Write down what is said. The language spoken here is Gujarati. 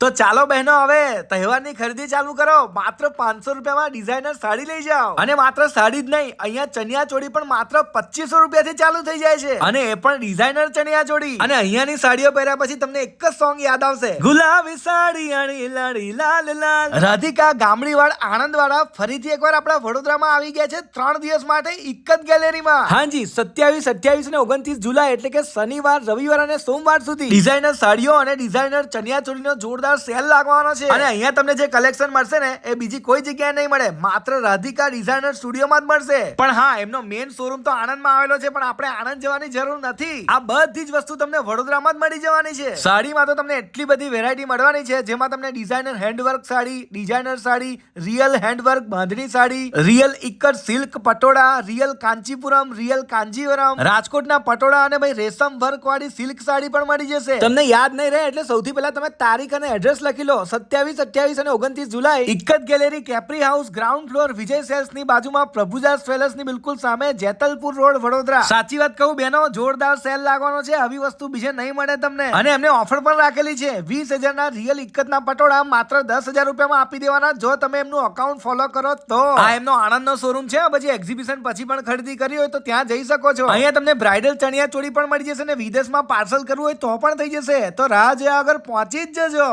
તો ચાલો બહેનો, હવે તહેવારની ખરીદી ચાલુ કરો. માત્ર પાંચસો રૂપિયામાં ડિઝાઇનર સાડી લઈ જાઓ. અને માત્ર સાડી જ નહીં, અહીંયા ચણિયા ચોળી પણ માત્ર પચીસો રૂપિયાથી ચાલુ થઈ જાય છે. અને એ પણ ડિઝાઇનર ચણિયા ચોળી. અને અહીંયાની સાડીઓ પહેર્યા પછી તમને એક જ સોંગ યાદ આવશે. ગુલાબી સાડી અણી લાડી, લાલ લાલ. રાધિકા ગામડીવાડ આણંદવાળા ફરીથી એકવાર આપણા વડોદરામાં આવી ગયા છે ત્રણ દિવસ માટે એક જ ગેલેરીમાં. હાજી, સત્યાવીસ, અઠ્યાવીસ અને ઓગણત્રીસ જુલાઈ એટલે કે શનિવાર, રવિવાર અને સોમવાર સુધી. ડિઝાઇનર સાડીઓ અને ડિઝાઇનર ચણિયા ચોળીનો જોરદાર સેલ લાગવાનો છે. અને અહીંયા તમને જે કલેક્શન મળશે ને એ બીજી કોઈ જગ્યાએ નહીં મળે માત્ર રાધિકા ડિઝાઇનર સ્ટુડિયોમાં જ મળશે. પણ હા એમનો મેઇન શોરૂમ તો આણંદમાં આવેલો છે પણ આપણે આણંદ જવાની જરૂર નથી. આ બધી જ વસ્તુ તમને વડોદરામાં જ મળી જવાની છે. સાડીમાં તો તમને એટલી બધી વેરાયટી મળવાની છે જેમાં તમને designer handwork sari designer sari real handwork bandhani sari real ikat silk patola real Kanchipuram real Kanjivaram. રાજકોટના પટોળા અને ભાઈ રેશમ વર્ક વાળી સિલ્ક સાડી પણ મળી જશે. તમને યાદ નહીં રહે એટલે સૌથી પહેલા તમે તારીખ અને એડ્રેસ લખી લો. સત્યાવીસ, અઠ્યાવીસ અને ઓગણત્રીસ જુલાઈ. Ikat gallery, Capri house, ground floor, Vijay સેલ્સની બાજુમાં પ્રભુજા ટ્રેલર્સની બિલકુલ સામે જેતલપુર રોડ, વડોદરા. સાચી વાત કહું, બેનો, જોરદાર સેલ લાગવાનો છે. આવી વસ્તુ બીજે નહીં મળે તમને. અને એમને ઓફર પણ રાખેલી છે. વીસ હજારના રિયલ ઇકત ના પટોળા માત્ર દસ હજાર રૂપિયામાં આપી દેવાના. જો તમે એમનું અકાઉન્ટ ફોલો કરો તો. આ એમનો આણંદ નો શોરૂમ છે પછી એક્ઝિબિશન પછી પણ ખરીદી કરી હોય તો ત્યાં જઈ શકો છો. અહીંયા તમને બ્રાઇડલ ચણિયા ચોળી પણ મળી જશે ને વિદેશમાં પાર્સલ કરવું હોય તો પણ થઈ જશે. તો રાહ જોયા આગળ પહોંચી જ જજો.